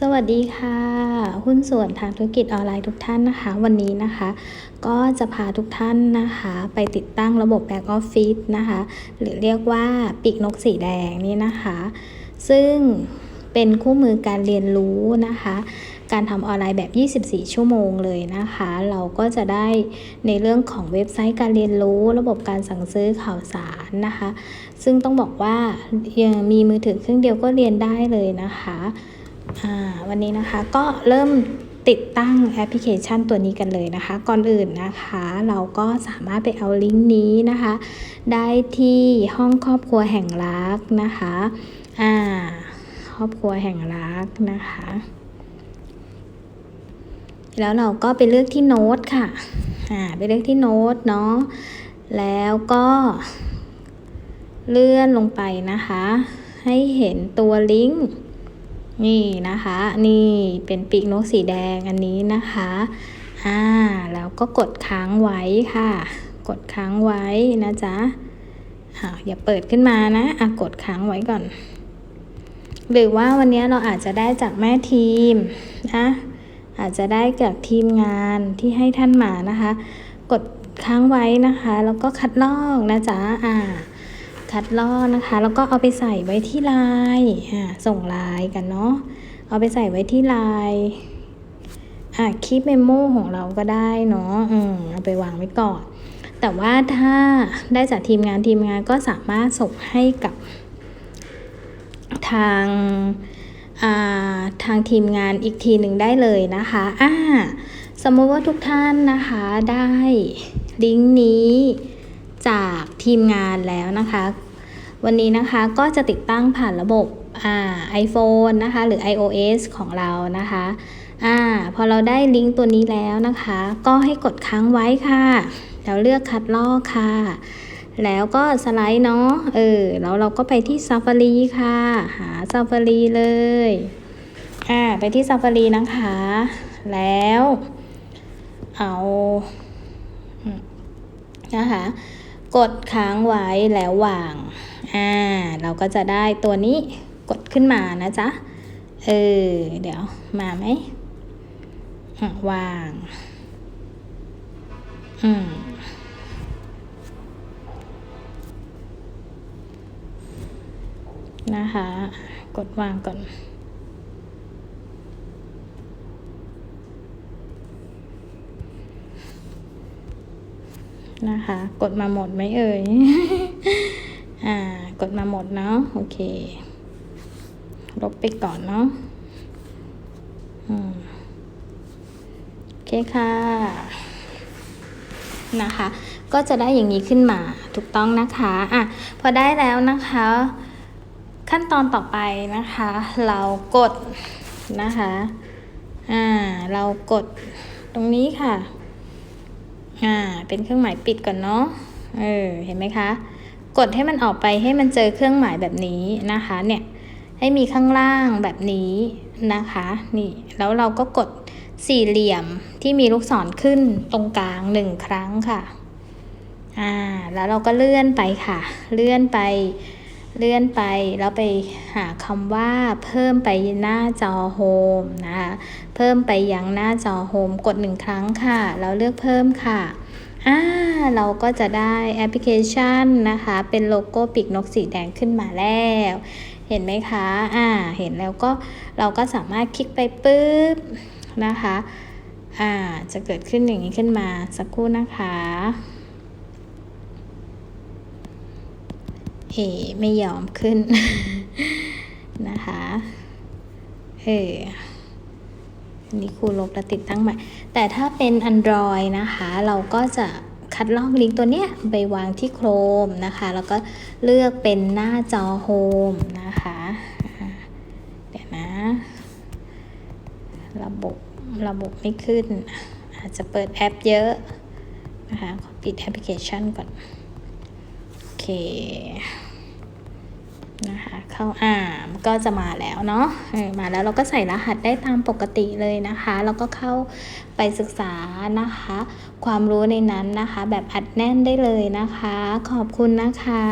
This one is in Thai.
สวัสดีค่ะ หุ้นส่วนทางธุรกิจออนไลน์ทุกท่านนะคะ วันนี้นะคะ ก็จะพาทุกท่านนะคะ ไปติดตั้งระบบ Back Office นะคะ หรือเรียกว่าปีกนกสีแดงนี่นะคะ ซึ่งเป็นคู่มือการเรียนรู้นะคะ การทำออนไลน์แบบ 24 ชั่วโมงเลยนะคะ เราก็จะได้ในเรื่องของเว็บไซต์การเรียนรู้ ระบบการสั่งซื้อข่าวสารนะคะ ซึ่งต้องบอกว่ายังมีมือถือเครื่องเดียวก็เรียนได้เลยนะคะ วันนี้นะคะก็เริ่มติดตั้งแอปพลิเคชันตัวนี้กันเลยนะคะ ก่อนอื่นนะคะ เราก็สามารถไปเอาลิงก์นี้นะคะ ได้ที่ห้องครอบครัวแห่งรักนะคะอ่าครอบครัวแห่งรักนะคะ แล้วเราก็ไปเลือกที่โน้ตค่ะอ่าไปเลือกที่โน้ตเนาะแล้วก็เลื่อนลงไปนะคะ ให้เห็นตัวลิงก์ นี่นะคะ นี่เป็นปีกนกสีแดงอันนี้นะคะ อ่า แล้วก็กดค้างไว้ค่ะ กดค้างไว้นะจ๊ะอ่าอย่าเปิดขึ้นมานะอะกดค้างไว้ก่อน หรือว่าวันนี้เราอาจจะได้จากแม่ทีมนะอาจจะได้จากทีมงานที่ให้ท่านมานะคะ กดค้างไว้นะคะ แล้วก็คัดลอกนะจ๊ะอ่า คัดลอกนะคะ แล้วก็เอาไปใส่ไว้ที่ไลน์ส่งลน์กันเนาะเอาไปใส่ไว้ที่ลน์อะคลิปเมมโมของเราก็ได้เนาะอืมเอาไปวางไว้ก่อน แต่ว่าถ้าได้จากทีมงานทีมงานก็สามารถส่งให้กับทางทางทีมงานอีกทีหนึ่งได้เลยนะคะอ่าสมมติว่าทุกท่านนะคะได้ลิงก์นี้ จากทีมงานแล้วนะคะ วันนี้นะคะก็จะติดตั้งผ่านระบบอ่า iPhone นะคะ หรือ iOS ของเรานะคะอ่าพอเราได้ลิงก์ตัวนี้แล้วนะคะ ก็ให้กดค้างไว้ค่ะแล้วเลือกคัดลอกค่ะ แล้วก็สไลด์เนาะเออแล้วเราก็ไปที่ Safari ค่ะ หา Safari เลยอ่าไปที่ Safari นะคะ แล้ว เอานะคะ กดค้างไว้แล้ววาง อ่า เราก็จะได้ตัวนี้กดขึ้นมานะจ๊ะ เออ เดี๋ยวมาไหม วาง อืมนะคะ กดวางก่อน นะคะ กดมาหมดไหมเอ่ย อ่า กดมาหมดเนาะ โอเค ลบไปก่อนเนาะอืมโอเคค่ะ นะคะ ก็จะได้อย่างนี้ขึ้นมา ถูกต้องนะคะ อะ พอได้แล้วนะคะ ขั้นตอนต่อไปนะคะ เรากดนะคะ อ่า เรากดตรงนี้ค่ะ อ่า เป็นเครื่องหมายปิดก่อนเนาะ เออ เห็นไหมคะ กดให้มันออกไปให้มันเจอเครื่องหมายแบบนี้นะคะ เนี่ย ให้มีข้างล่างแบบนี้นะคะ นี่ แล้วเราก็กดสี่เหลี่ยมที่มีลูกศรขึ้นตรงกลางหนึ่งครั้งค่ะ อ่า แล้วเราก็เลื่อนไปค่ะ เลื่อนไป เลื่อนไปแล้วไปหาคำว่าเพิ่มไปหน้าจอโฮมนะคะเพิ่มไปยังหน้าจอโฮมกดหนึ่งครั้งค่ะ แล้วเลือกเพิ่มค่ะอ่าเราก็จะได้แอปพลิเคชันนะคะ เป็นโลโก้ปีกนกสีแดงขึ้นมาแล้ว เห็นไหมคะอ่าเห็นแล้วก็เราก็สามารถคลิกไปปุ๊บนะคะอ่าจะเกิดขึ้นอย่างนี้ขึ้นมาสักครู่นะคะ เอไม่ยอมขึ้นนะคะเออนี่ครูลบแล้วติดตั้งใหม่ แต่ถ้าเป็น Android นะคะ เราก็จะคัดลอกลิงก์ตัวเนี้ยไปวางที่โครมนะคะ แล้วก็เลือกเป็นหน้าจอโฮมนะคะ เดี๋ยวนะ ระบบระบบไม่ขึ้น อาจจะเปิดแอปเยอะนะคะ ขอปิดแอปพลิเคชันก่อนโอ เคนะคะเข้าอ่าก็จะมาแล้วเนาะมาแล้วเราก็ใส่รหัสได้ตามปกติเลยนะคะ แล้วก็เข้าไปศึกษานะคะ ความรู้ในนั้นนะคะ แบบอัดแน่นได้เลยนะคะ ขอบคุณนะคะ